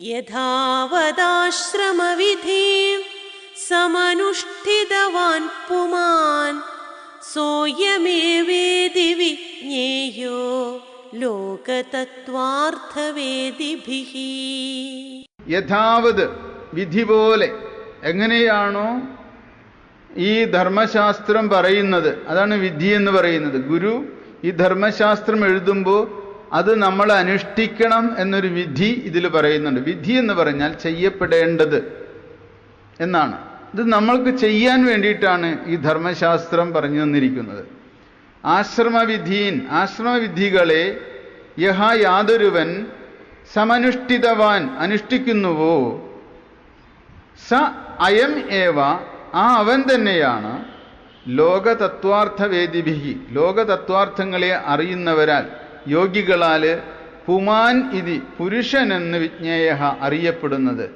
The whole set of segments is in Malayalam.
യഥാവദാശ്രമവിധിം സമനുഷ്ഠിതവാൻ പുമാൻ സോയമേവേദി വിജ്ഞേയോ ലോകതത്വാർത്ഥവേദി യഥാവത് വിധി പോലെ എങ്ങനെയാണോ ഈ ധർമ്മശാസ്ത്രം പറയുന്നത് അതാണ് വിധി എന്ന് പറയുന്നത്. ഗുരു ഈ ധർമ്മശാസ്ത്രം എഴുതുമ്പോൾ അത് നമ്മൾ അനുഷ്ഠിക്കണം എന്നൊരു വിധി ഇതിൽ പറയുന്നുണ്ട്. വിധി എന്ന് പറഞ്ഞാൽ ചെയ്യപ്പെടേണ്ടത് എന്നാണ്. ഇത് നമ്മൾക്ക് ചെയ്യാൻ വേണ്ടിയിട്ടാണ് ഈ ധർമ്മശാസ്ത്രം പറഞ്ഞു തന്നിരിക്കുന്നത്. ആശ്രമവിധീൻ ആശ്രമവിധികളെ യഹ യാതൊരുവൻ സമനുഷ്ഠിതവാൻ അനുഷ്ഠിക്കുന്നുവോ? സ അയം ഏവ ആ അവൻ തന്നെയാണ് ലോകതത്വാർത്ഥവേദിഭി ലോകതത്വാർത്ഥങ്ങളെ അറിയുന്നവരാൽ. യോഗികളാൽ പുമാൻ ഇതി പുരുഷൻ എന്ന് വിജ്ഞേയ അറിയപ്പെടുന്നത്.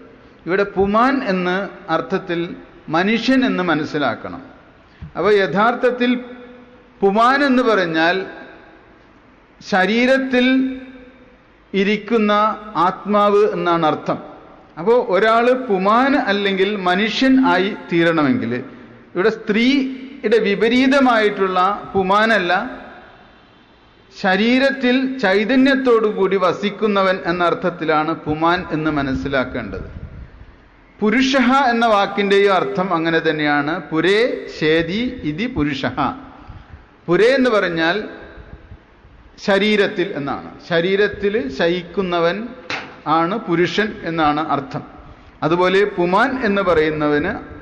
ഇവിടെ പുമാൻ എന്ന് അർത്ഥത്തിൽ മനുഷ്യൻ എന്ന് മനസ്സിലാക്കണം. അപ്പോൾ യഥാർത്ഥത്തിൽ പുമാൻ എന്ന് പറഞ്ഞാൽ ശരീരത്തിൽ ഇരിക്കുന്ന ആത്മാവ് എന്നാണ് അർത്ഥം. അപ്പോൾ ഒരാൾ പുമാൻ അല്ലെങ്കിൽ മനുഷ്യൻ ആയി തീരണമെങ്കിൽ ഇവിടെ സ്ത്രീയുടെ വിപരീതമായിട്ടുള്ള പുമാനല്ല ശരീരത്തിൽ ചൈതന്യത്തോടു കൂടി വസിക്കുന്നവൻ എന്ന അർത്ഥത്തിലാണ് പുമാൻ എന്ന് മനസ്സിലാക്കേണ്ടത്. പുരുഷ എന്ന വാക്കിന്റെയും അർത്ഥം അങ്ങനെ തന്നെയാണ്. പുരേ ശേതി ഇതി പുരുഷ പുരേ എന്ന് പറഞ്ഞാൽ ശരീരത്തിൽ എന്നാണ്. ശരീരത്തിൽ ശയിക്കുന്നവൻ ആണ് പുരുഷൻ എന്നാണ് അർത്ഥം. അതുപോലെ പുമാൻ എന്ന് പറയുന്നവന്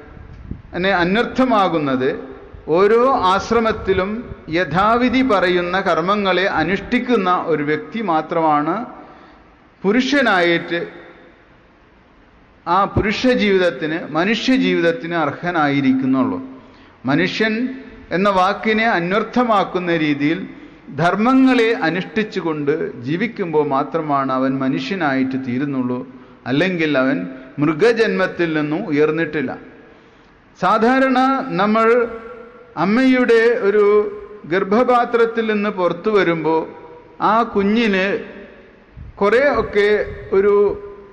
അന്വർത്ഥമാകുന്നത് ഓരോ ആശ്രമത്തിലും യഥാവിധി പറയുന്ന കർമ്മങ്ങളെ അനുഷ്ഠിക്കുന്ന ഒരു വ്യക്തി മാത്രമാണ് പുരുഷനായിട്ട് ആ പുരുഷ ജീവിതത്തിന് മനുഷ്യ ജീവിതത്തിന് അർഹനായിരിക്കുന്നുള്ളൂ. മനുഷ്യൻ എന്ന വാക്കിനെ അന്വർത്ഥമാക്കുന്ന രീതിയിൽ ധർമ്മങ്ങളെ അനുഷ്ഠിച്ചുകൊണ്ട് ജീവിക്കുമ്പോൾ മാത്രമാണ് അവൻ മനുഷ്യനായിട്ട് തീരുന്നുള്ളൂ. അല്ലെങ്കിൽ അവൻ മൃഗജന്മത്തിൽ നിന്നും ഉയർന്നിട്ടില്ല. സാധാരണ നമ്മൾ അമ്മയുടെ ഒരു ഗർഭപാത്രത്തിൽ നിന്ന് പുറത്തു വരുമ്പോൾ ആ കുഞ്ഞിന് കുറേ ഒക്കെ ഒരു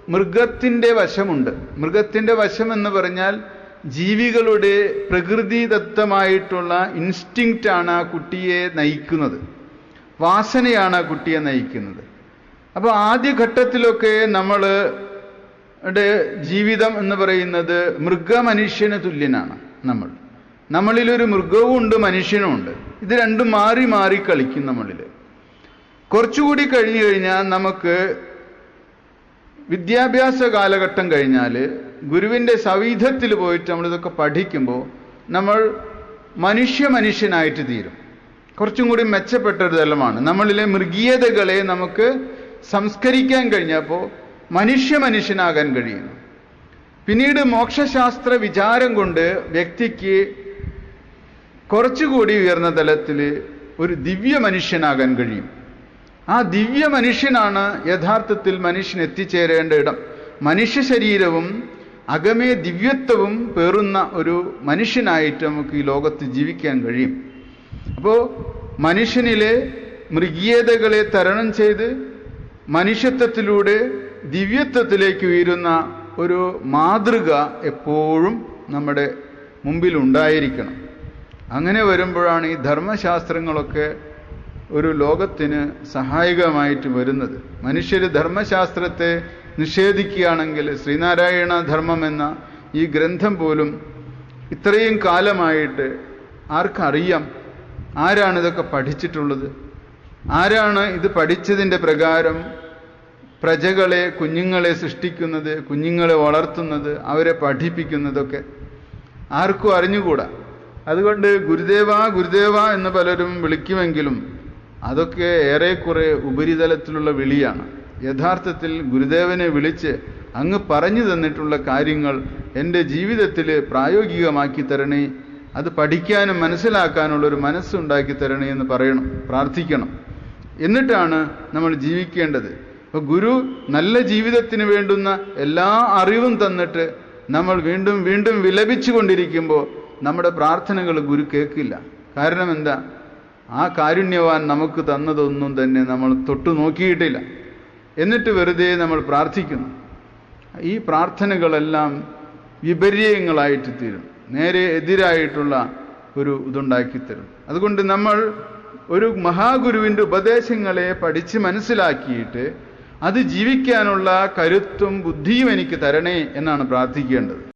മൃഗത്തിന്റെ വശമുണ്ട്. മൃഗത്തിന്റെ വശം എന്ന് പറഞ്ഞാൽ ജീവികളുടെ പ്രകൃതിദത്തമായിട്ടുള്ള ഇൻസ്റ്റിങ്ക്റ്റ് ആണ് ആ കുട്ടിയെ നയിക്കുന്നത്. വാസനയാണ് ആ കുട്ടിയെ നയിക്കുന്നത്. അപ്പോൾ ആദ്യഘട്ടത്തിലൊക്കെ നമ്മൾ ജീവിതം എന്ന് പറയുന്നത് മൃഗമനുഷ്യന് തുല്യനാണ് നമ്മൾ. നമ്മളിലൊരു മൃഗവും ഉണ്ട് മനുഷ്യനും ഉണ്ട് ഇത് രണ്ടും മാറി മാറി കളിക്കും നമ്മളിൽ കുറച്ചുകൂടി കഴിഞ്ഞു കഴിഞ്ഞാൽ നമുക്ക് വിദ്യാഭ്യാസ കാലഘട്ടം കഴിഞ്ഞാൽ ഗുരുവിന്റെ സവിധത്തിൽ പോയിട്ട് നമ്മളിതൊക്കെ പഠിക്കുമ്പോൾ നമ്മൾ മനുഷ്യ മനുഷ്യനായിട്ട് തീരും. കുറച്ചും കൂടി മെച്ചപ്പെട്ട ഒരു തലമാണ്. നമ്മളിലെ മൃഗീയതകളെ നമുക്ക് സംസ്കരിക്കാൻ കഴിഞ്ഞപ്പോൾ മനുഷ്യ മനുഷ്യനാകാൻ കഴിയുന്നു. പിന്നീട് മോക്ഷശാസ്ത്ര വിചാരം കൊണ്ട് വ്യക്തിക്ക് കുറച്ചുകൂടി ഉയർന്ന തലത്തിൽ ഒരു ദിവ്യ മനുഷ്യനാകാൻ കഴിയും. ആ ദിവ്യ മനുഷ്യനാണ് യഥാർത്ഥത്തിൽ മനുഷ്യൻ എത്തിച്ചേരേണ്ട ഇടം. മനുഷ്യ ശരീരവും അകമേ ദിവ്യത്വവും പേറുന്ന ഒരു മനുഷ്യനായിട്ട് നമുക്ക് ഈ ലോകത്ത് ജീവിക്കാൻ കഴിയും. അപ്പോൾ മനുഷ്യനിലെ മൃഗീയതകളെ തരണം ചെയ്ത് മനുഷ്യത്വത്തിലൂടെ ദിവ്യത്വത്തിലേക്ക് ഉയരുന്ന ഒരു മാതൃക എപ്പോഴും നമ്മുടെ മുമ്പിൽ ഉണ്ടായിരിക്കണം. അങ്ങനെ വരുമ്പോഴാണ് ഈ ധർമ്മശാസ്ത്രങ്ങളൊക്കെ ഒരു ലോകത്തിന് സഹായകമായിട്ട് വരുന്നത്. മനുഷ്യർ ധർമ്മശാസ്ത്രത്തെ നിഷേധിക്കുകയാണെങ്കിൽ ശ്രീനാരായണ ധർമ്മം എന്ന ഈ ഗ്രന്ഥം പോലും ഇത്രയും കാലമായിട്ട് ആർക്കറിയാം? ആരാണ് ഇതൊക്കെ പഠിച്ചിട്ടുള്ളത്? ആരാണ് ഇത് പഠിച്ചതിന്റെ പ്രകാരം പ്രജകളെ കുഞ്ഞുങ്ങളെ സൃഷ്ടിക്കുന്നത് കുഞ്ഞുങ്ങളെ വളർത്തുന്നത് അവരെ പഠിപ്പിക്കുന്നതൊക്കെ? ആർക്കും അറിഞ്ഞുകൂടാ. അതുകൊണ്ട് ഗുരുദേവ ഗുരുദേവ എന്ന് പലരും വിളിക്കുമെങ്കിലും അതൊക്കെ ഏറെക്കുറെ ഉപരിതലത്തിലുള്ള വിളിയാണ്. യഥാർത്ഥത്തിൽ ഗുരുദേവനെ വിളിച്ച് അങ്ങ് പറഞ്ഞു തന്നിട്ടുള്ള കാര്യങ്ങൾ എന്റെ ജീവിതത്തിൽ പ്രായോഗികമാക്കി തരണേ അത് പഠിക്കാനും മനസ്സിലാക്കാനുള്ള ഒരു മനസ്സുണ്ടാക്കി തരണേ എന്ന് പറയണം പ്രാർത്ഥിക്കണം. എന്നിട്ടാണ് നമ്മൾ ജീവിക്കേണ്ടത്. അപ്പോൾ ഗുരു നല്ല ജീവിതത്തിന് വേണ്ടുന്ന എല്ലാ അറിവും തന്നിട്ട് നമ്മൾ വീണ്ടും വീണ്ടും വിലപിച്ചു കൊണ്ടിരിക്കുമ്പോൾ നമ്മുടെ പ്രാർത്ഥനകൾ ഗുരു കേൾക്കില്ല. കാരണം എന്താ? ആ കാരുണ്യവാൻ നമുക്ക് തന്നതൊന്നും തന്നെ നമ്മൾ തൊട്ടു നോക്കിയിട്ടില്ല. എന്നിട്ട് വെറുതെ നമ്മൾ പ്രാർത്ഥിക്കുന്നു. ഈ പ്രാർത്ഥനകളെല്ലാം വിപര്യങ്ങളായിട്ട് തീരും. നേരെ എതിരായിട്ടുള്ള ഒരു ഇതുണ്ടാക്കി തരും. അതുകൊണ്ട് നമ്മൾ ഒരു മഹാഗുരുവിന്റെ ഉപദേശങ്ങളെ പഠിച്ച് മനസ്സിലാക്കിയിട്ട് അത് ജീവിക്കാനുള്ള കരുത്തും ബുദ്ധിയും എനിക്ക് തരണേ എന്നാണ് പ്രാർത്ഥിക്കേണ്ടത്.